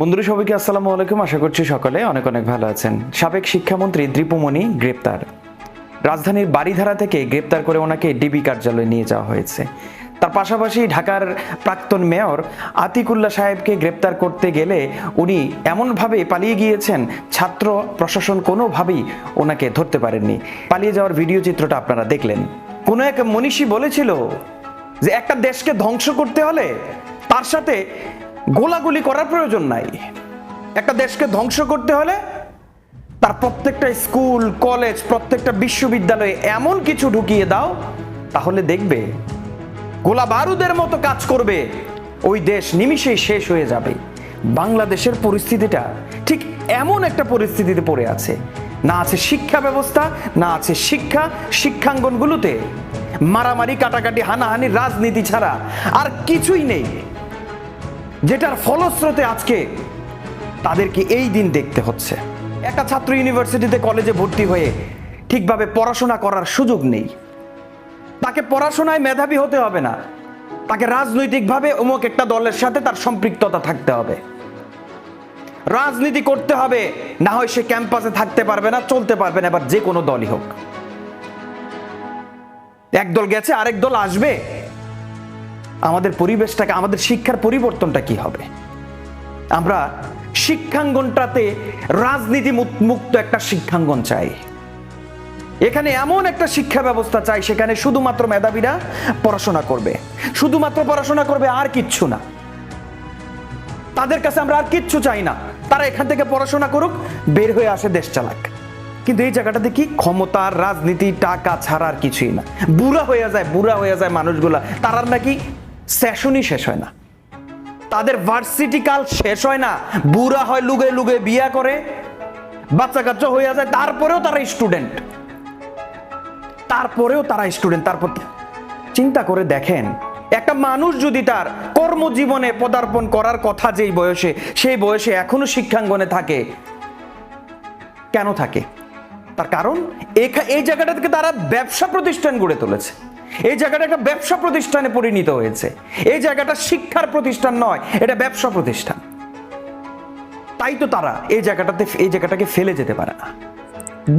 বন্ধুরা, সবাইকে আসসালামু আলাইকুম। আশা করছি সকলে অনেক অনেক ভালো আছেন। সাবেক শিক্ষামন্ত্রী দীপুমণি গ্রেপ্তার। রাজধানীর বাড়িধারা থেকে গ্রেপ্তার করে ওনাকে ডিবি কার্যালয়ে নিয়ে যাওয়া হয়েছে। তার পাশাপাশি ঢাকার প্রাক্তন মেয়র আতিকুল্লা সাহেবকে গ্রেপ্তার করতে গেলে উনি এমনভাবে পালিয়ে গিয়েছেন, ছাত্র প্রশাসন কোনোভাবেই ওনাকে ধরতে পারেননি। পালিয়ে যাওয়ার ভিডিও চিত্রটা আপনারা দেখলেন। কোনো এক মনীষী বলেছিল যে, একটা দেশকে ধ্বংস করতে হলে তার সাথে গোলাগুলি করার প্রয়োজন নাই। একটা দেশকে ধ্বংস করতে হলে তার প্রত্যেকটা স্কুল, কলেজ, প্রত্যেকটা বিশ্ববিদ্যালয়ে এমন কিছু ঢুকিয়ে দাও, তাহলে দেখবে গোলা বারুদের মতো কাজ করবে, ওই দেশ নিমিষেই শেষ হয়ে যাবে। বাংলাদেশের পরিস্থিতিটা ঠিক এমন একটা পরিস্থিতিতে পড়ে আছে। না আছে শিক্ষা ব্যবস্থা, না আছে শিক্ষা, শিক্ষাঙ্গনগুলোতে মারামারি, কাটাকাটি হানাহানি রাজনীতি ছাড়া আর কিছুই নেই। যেটার ফলস্রোতে আজকে তাদেরকে এই দিন দেখতে হচ্ছে। একটা ছাত্র ইউনিভার্সিটিতে কলেজে ভর্তি হয়ে ঠিকভাবে পড়াশোনা করার সুযোগ নেই। তাকে পড়াশোনায় মেধাবী হতে হবে না। তাকে রাজনৈতিকভাবে অমুক একটা দলের সাথে তার সম্পৃক্ততা থাকতে হবে। রাজনীতি করতে হবে, না হয় সে ক্যাম্পাসে থাকতে পারবে না, চলতে পারবে না, এবার যে কোনো দলই হোক। এক দল গেছে, আরেক দল আসবে আমাদের পরিবেশটাকে, আমাদের শিক্ষার পরিবর্তনটা কি হবে? আমরা শিক্ষাঙ্গনটাতে রাজনীতি মুক্ত একটা শিক্ষাঙ্গন চাই। এখানে এমন একটা শিক্ষা ব্যবস্থা চাই, সেখানে শুধুমাত্র মেধাবীরা পড়াশোনা করবে। শুধুমাত্র পড়াশোনা করবে আর কিচ্ছু না। তাদের কাছে আমরা আর কিচ্ছু চাই না। তারা এখান থেকে পড়াশোনা করুক, বের হয়ে আসে দেশ চালাক। কিন্তু এই জায়গাটাতে কি? ক্ষমতার রাজনীতি, টাকা ছাড়া আর কিছুই না। বুড়া হয়ে যায়, বুড়া হয়ে যায় মানুষগুলা। তারার নাকি সেশনই শেষ হয় না। তাদের ভার্সিটি কাল শেষ হয় না। বুড়া হয় লুগে লুগে বিয়া করে, বাচ্চা কাচ্চা হয়ে যায়, তারপরেও তারা স্টুডেন্ট তারপরেও তারা স্টুডেন্ট তারপর চিন্তা করে দেখেন, একটা মানুষ যদি তার কর্মজীবনে পদার্পণ করার কথা যেই বয়সে, সেই বয়সে এখনও শিক্ষাঙ্গনে থাকে, কেন থাকে? তার কারণ এই জায়গাটা থেকে তারা ব্যবসা প্রতিষ্ঠান গড়ে তুলেছে। এই জায়গাটা একটা ব্যবসা প্রতিষ্ঠানে পরিণত হয়েছে। এই জায়গাটা শিক্ষার প্রতিষ্ঠান নয়, এটা ব্যবসা প্রতিষ্ঠান। তাই তো তারা এই জায়গাটাতে, এই জায়গাটাকে ফেলে যেতে পারে না।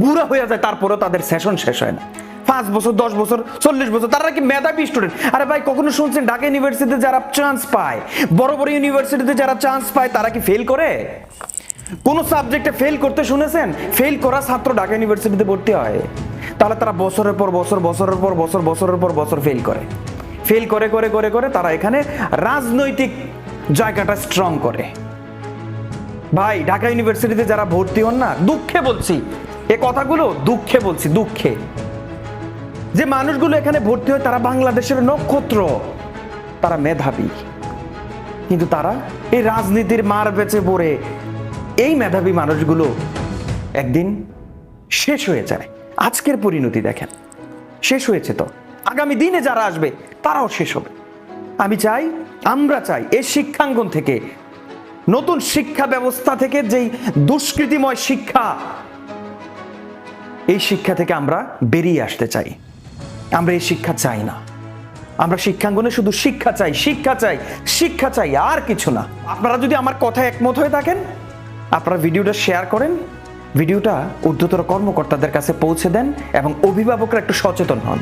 বুড়া হয়ে যায়, তারপরেও তাদের সেশন শেষ হয় না। পাঁচ বছর, দশ বছর, চল্লিশ বছর, তারা কি মেধাবী স্টুডেন্ট আরে ভাই, কখনো শুনছেন ঢাকা ইউনিভার্সিটিতে যারা চান্স পায়, বড় বড় ইউনিভার্সিটিতে যারা চান্স পায়, তারা কি ফেল করে? কোন সাবজেক্টে ফেল করতে শুনেছেন? ফেল করা ছাত্র ঢাকা ইউনিভার্সিটিতে ভর্তি হয়। তাহলে তারা বছরের পর বছর, বছরের পর বছর, বছরের পর বছর ফেল করে। ফেল করে করে করে করে তারা এখানে রাজনৈতিক জায়গাটা স্ট্রং করে। ভাই, ঢাকা ইউনিভার্সিটিতে যারা ভর্তি হন না, দুঃখে বলছি। এ কথাগুলো দুঃখে বলছি, দুঃখে। যে মানুষগুলো এখানে ভর্তি হয়, তারা বাংলাদেশের নক্ষত্র। তারা মেধাবী। কিন্তু তারা এই রাজনীতির মার বেচে পড়ে। এই মেধাবী মানুষগুলো একদিন শেষ হয়ে যায়। আজকের পরিণতি দেখেন। শেষ হয়েছে তো। আগামী দিনে যারা আসবে, তারাও শেষ হবে। আমি চাই, আমরা চাই এই শিক্ষাঙ্গন থেকে, নতুন শিক্ষা ব্যবস্থা থেকে, যেই দুষ্কৃতিময় শিক্ষা, এই শিক্ষা থেকে আমরা বেরিয়ে আসতে চাই। আমরা এই শিক্ষা চাই না। আমরা শিক্ষাঙ্গনে শুধু শিক্ষা চাই শিক্ষা চাই শিক্ষা চাই, আর কিছু না। আপনারা যদি আমার কথা একমত হয়ে থাকেন, আপনারা ভিডিওটা শেয়ার করেন ভিডিওটা ঊর্ধ্বতর কর্মকর্তাদের কাছে পৌঁছে দেন এবং অভিভাবকরা একটু সচেতন হন।